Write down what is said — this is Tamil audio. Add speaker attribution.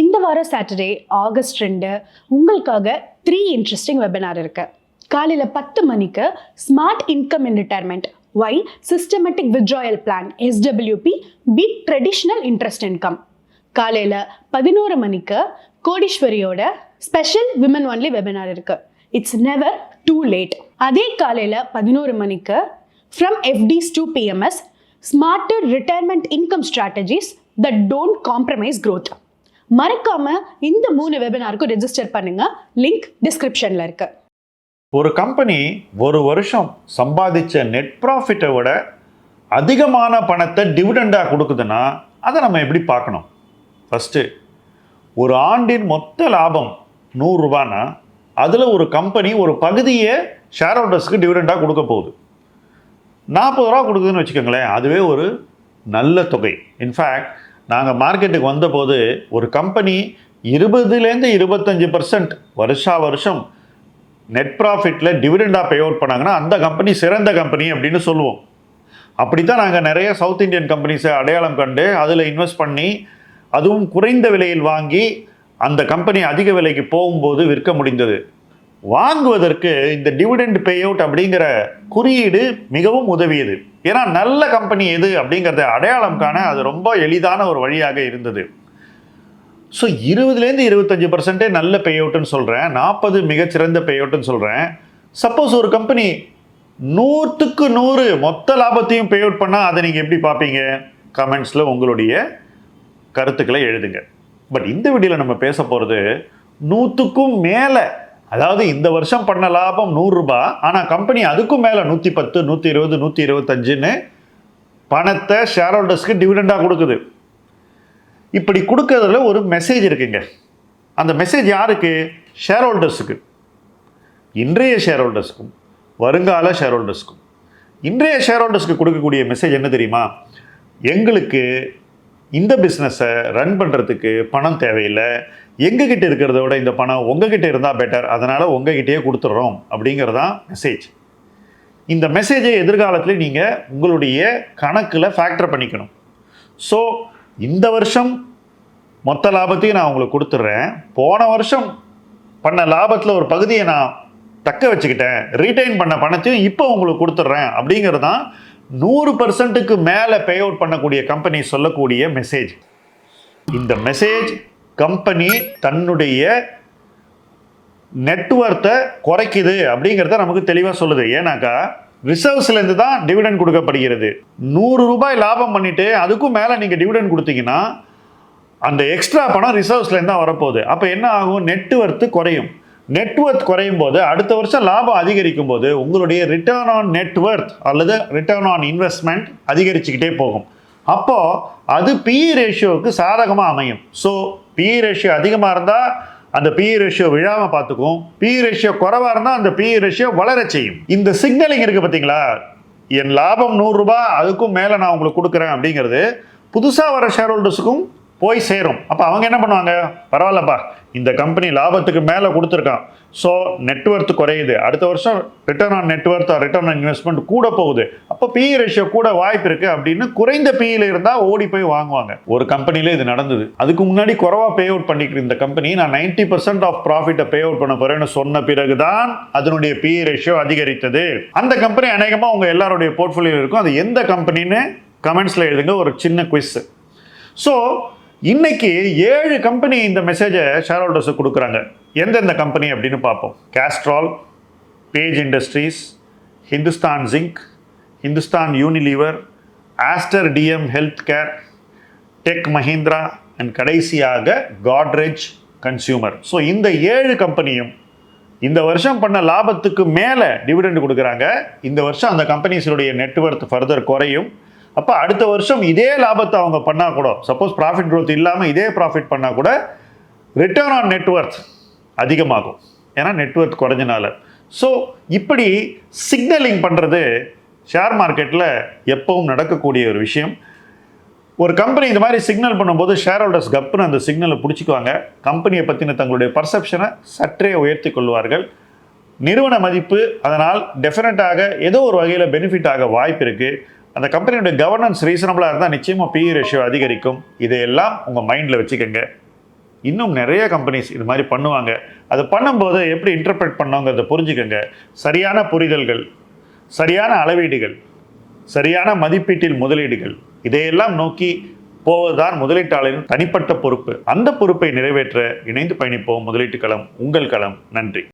Speaker 1: இந்த வாரம் சாட்டர்டே ஆகஸ்ட் ரெண்டு உங்களுக்காக த்ரீ இன்ட்ரெஸ்டிங் வெபினார் இருக்கு. காலையில் பத்து மணிக்கு smart income in retirement why systematic withdrawal plan SWP B traditional interest income காலையில் பதினோரு மணிக்கு கோடீஸ்வரியோட ஸ்பெஷல் விமன் ஒன்லி வெபினார் இருக்கு. இட்ஸ் நெவர் டூ லேட் அதே காலையில் பதினோரு மணிக்கு from FDs to PMS smarter retirement income strategies that don't compromise growth மறக்காம இந்த மூணு வெபினாருக்கும் ரெஜிஸ்டர் பண்ணுங்க. லிங்க் டிஸ்கிரிப்ஷன்ல இருக்கு.
Speaker 2: ஒரு கம்பெனி ஒரு வருஷம் சம்பாதிச்ச நெட் ப்ராஃபிட்டை விட அதிகமான பணத்தை டிவிடெண்டாக கொடுக்குதுன்னா அதை நம்ம எப்படி பார்க்கணும்? ஃபஸ்ட்டு ஒரு ஆண்டின் மொத்த லாபம் நூறுரூபானா அதில் ஒரு கம்பெனி ஒரு பகுதியை ஷேர் ஹோல்டர்ஸ்க்கு டிவிடெண்டாக கொடுக்க போகுது. நாற்பது ரூபா கொடுக்குதுன்னு வச்சுக்கோங்களேன் அதுவே ஒரு நல்ல தொகை. இன்ஃபேக்ட் நாங்கள் மார்க்கெட்டுக்கு வந்தபோது ஒரு கம்பெனி இருபதுலேருந்து இருபத்தஞ்சி பர்சன்ட் வருஷா வருஷம் நெட் ப்ராஃபிட்டில் டிவிடெண்டாக பே அவுட் பண்ணாங்கன்னா அந்த கம்பெனி சிறந்த கம்பெனி அப்படின்னு சொல்லுவோம். அப்படி தான் நாங்கள் நிறைய சவுத் இந்தியன் கம்பெனிஸை அடையாளம் கண்டு அதில் இன்வெஸ்ட் பண்ணி அதுவும் குறைந்த விலையில் வாங்கி அந்த கம்பெனி அதிக விலைக்கு போகும்போது விற்க முடிந்தது. வாங்குவதற்கு இந்த டிவிடெண்ட் பே அவுட் அப்படிங்கிற குறியீடு மிகவும் உதவியது. ஏன்னா நல்ல கம்பெனி எது அப்படிங்கிறத அடையாளம் காண அது ரொம்ப எளிதான ஒரு வழியாக இருந்தது. ஸோ இருபதுலேருந்து இருபத்தஞ்சி பர்சன்டே நல்ல பே அவுட்னு சொல்கிறேன் நாற்பது மிகச்சிறந்த பே அவுட்னு சொல்கிறேன் சப்போஸ் ஒரு கம்பெனி நூற்றுக்கு நூறு மொத்த லாபத்தையும் பே அவுட் பண்ணால் அதை நீங்கள் எப்படி பார்ப்பீங்க? கமெண்ட்ஸில் உங்களுடைய கருத்துக்களை எழுதுங்க. பட் இந்த வீடியோவில் நம்ம பேச போகிறது நூற்றுக்கும் மேலே அதாவது இந்த வருஷம் பண்ண லாபம் நூறுரூபா ஆனால் கம்பெனி அதுக்கும் மேலே நூற்றி பத்து நூற்றி இருபது நூற்றி இருபத்தஞ்சுன்னு பணத்தை ஷேர் ஹோல்டர்ஸ்க்கு டிவிடெண்டாக கொடுக்குது. இப்படி கொடுக்கறதுல ஒரு மெசேஜ் இருக்குங்க. அந்த மெசேஜ் யாருக்கு? ஷேர் ஹோல்டர்ஸுக்கு இன்றைய ஷேர் ஹோல்டர்ஸ்க்கும் வருங்கால ஷேர் ஹோல்டர்ஸ்க்கும் இன்றைய ஷேர் ஹோல்டர்ஸ்க்கு கொடுக்கக்கூடிய மெசேஜ் என்ன தெரியுமா? எங்களுக்கு இந்த பிஸ்னஸை ரன் பண்ணுறதுக்கு பணம் தேவையில்லை. எங்ககிட்ட இருக்கிறத விட இந்த பணம் உங்ககிட்ட இருந்தால் பெட்டர் அதனால் உங்ககிட்டயே கொடுத்துட்றோம் அப்படிங்கிறதான் மெசேஜ் இந்த மெசேஜை எதிர்காலத்தில் நீங்கள் உங்களுடைய கணக்கில் ஃபேக்டர் பண்ணிக்கணும். ஸோ இந்த வருஷம் மொத்த லாபத்தையும் நான் உங்களுக்கு கொடுத்துட்றேன். போன வருஷம் பண்ண லாபத்தில் ஒரு பகுதியை நான் தக்க வச்சுக்கிட்டேன். ரீட்டைன் பண்ண பணத்தையும் இப்போ உங்களுக்கு கொடுத்துட்றேன் அப்படிங்கிறது தான் நூறு பர்சன்ட்டுக்கு மேலே பே அவுட் பண்ணக்கூடிய கம்பெனி சொல்லக்கூடிய மெசேஜ் இந்த மெசேஜ் கம்பெனி தன்னுடைய நெட்ஒர்த்தை குறைக்குது அப்படிங்கிறத நமக்கு தெளிவாக சொல்லுது. ஏன்னாக்கா ரிசர்வ்ஸ்லேருந்து தான் டிவிடெண்ட் கொடுக்கப்படுகிறது. நூறு ரூபாய் லாபம் பண்ணிவிட்டு அதுக்கும் மேலே நீங்கள் டிவிடெண்ட் கொடுத்தீங்கன்னா அந்த எக்ஸ்ட்ரா பணம் ரிசர்வ்ஸ்லேருந்து தான் வரப்போகுது. அப்போ என்ன ஆகும்? நெட்ஒர்த்து குறையும். நெட்ஒர்த் குறையும் போது அடுத்த வருஷம் லாபம் அதிகரிக்கும் போது உங்களுடைய ரிட்டர்ன் ஆன் நெட்ஒர்த் அல்லது ரிட்டர்ன் ஆன் இன்வெஸ்ட்மெண்ட் அதிகரிச்சுக்கிட்டே போகும். அப்போது அது பிஇ ரேஷியோவுக்கு சாதகமாக அமையும். ஸோ பிஇ ரேஷியோ அதிகமாக இருந்தால் அந்த பிஇ ரேஷியோ விழாமல் பார்த்துக்கும். பிஇ ரேஷியோ குறைவாக இருந்தால் அந்த பிஇ ரேஷியோ வளர செய்யும். இந்த சிக்னலிங் இருக்குது பார்த்தீங்களா? என் லாபம் நூறுரூபா அதுக்கும் மேலே நான் உங்களுக்கு கொடுக்குறேன் அப்படிங்கிறது புதுசாக வர ஷேர் ஹோல்டர்ஸுக்கும் போய் சேரும். அப்போ அவங்க என்ன பண்ணுவாங்க? பரவாயில்லப்பா இந்த கம்பெனி லாபத்துக்கு மேலே கொடுத்துருக்கான். ஸோ நெட்ஒர்த் குறையுது. அடுத்த வருஷம் return on net worth return on investment கூட போகுது. அப்போ பிஇ ரேஷியோ கூட வாய்ப்பு இருக்குது அப்படின்னு குறைந்த பிஇயில் இருந்தால் ஓடி போய் வாங்குவாங்க. ஒரு கம்பெனியில் இது நடந்தது. அதுக்கு முன்னாடி குறவாக பே அவுட் பண்ணிக்கிட்டு இந்த கம்பெனி நான் நைன்டி பர்சன்ட் ஆஃப் ப்ராஃபிட்டை பே அவுட் பண்ண போகிறேன்னு சொன்ன பிறகு தான் அதனுடைய பிஇ ரேஷியோ அதிகரித்தது. அந்த கம்பெனி அநேகமாக உங்கள் எல்லாருடைய போர்ட்ஃபோலியோ இருக்கும். அது எந்த கம்பெனின்னு கமெண்ட்ஸில் எழுதுங்க. ஒரு சின்ன குவிஸ் ஸோ இன்னைக்கு ஏழு கம்பெனி இந்த மெசேஜை ஷேர் ஹோல்டர்ஸுக்கு கொடுக்குறாங்க. எந்தெந்த கம்பெனி அப்படின்னு பார்ப்போம். Castrol Page Industries Hindustan Zinc Hindustan Unilever Aster DM Health Care Tech Mahindra and கடைசியாக காட்ரேஜ் கன்சியூமர் ஸோ இந்த ஏழு கம்பெனியும் இந்த வருஷம் பண்ண லாபத்துக்கு மேலே டிவிடெண்ட் கொடுக்குறாங்க. இந்த வருஷம் அந்த கம்பெனிஸுடைய நெட்ஒர்த் ஃபர்தர் குறையும். அப்போ அடுத்த வருஷம் இதே லாபத்தை அவங்க பண்ணால் கூட சப்போஸ் ப்ராஃபிட் க்ரோத் இல்லாமல் இதே ப்ராஃபிட் பண்ணால் கூட ரிட்டர்ன் ஆன் நெட்ஒர்க் அதிகமாகும். ஏன்னா நெட்ஒர்க் குறைஞ்சனால. ஸோ இப்படி சிக்னலிங் பண்ணுறது ஷேர் மார்க்கெட்டில் எப்பவும் நடக்கக்கூடிய ஒரு விஷயம். ஒரு கம்பெனி இந்த மாதிரி சிக்னல் பண்ணும்போது ஷேர் ஹோல்டர்ஸ் கப்புன்னு அந்த சிக்னலை பிடிச்சிக்குவாங்க. கம்பெனியை பற்றின தங்களுடைய பர்செப்ஷனை சற்றே உயர்த்தி கொள்வார்கள். நிறுவன மதிப்பு அதனால் டெஃபினட்டாக ஏதோ ஒரு வகையில் பெனிஃபிட் ஆக வாய்ப்பு இருக்குது அந்த கம்பெனியோட கவர்னன்ஸ் ரீசனபிளாக இருந்தால் நிச்சயமாக பிஇ ரேஷியோ அதிகரிக்கும். இதையெல்லாம் உங்கள் மைண்டில் வச்சுக்கோங்க. இன்னும் நிறைய கம்பெனிஸ் இது மாதிரி பண்ணுவாங்க. அது பண்ணும்போது எப்படி இன்டர்பிரட் பண்ணோங்கிறத புரிஞ்சுக்கோங்க. சரியான புரிதல்கள் சரியான அளவீடுகள் சரியான மதிப்பீட்டில் முதலீடுகள் இதையெல்லாம் நோக்கி போவதுதான் முதலீட்டாளரின் தனிப்பட்ட பொறுப்பு. அந்த பொறுப்பை நிறைவேற்ற இணைந்து பயணிப்போம் முதலீட்டு களம். உங்கள் களம். நன்றி.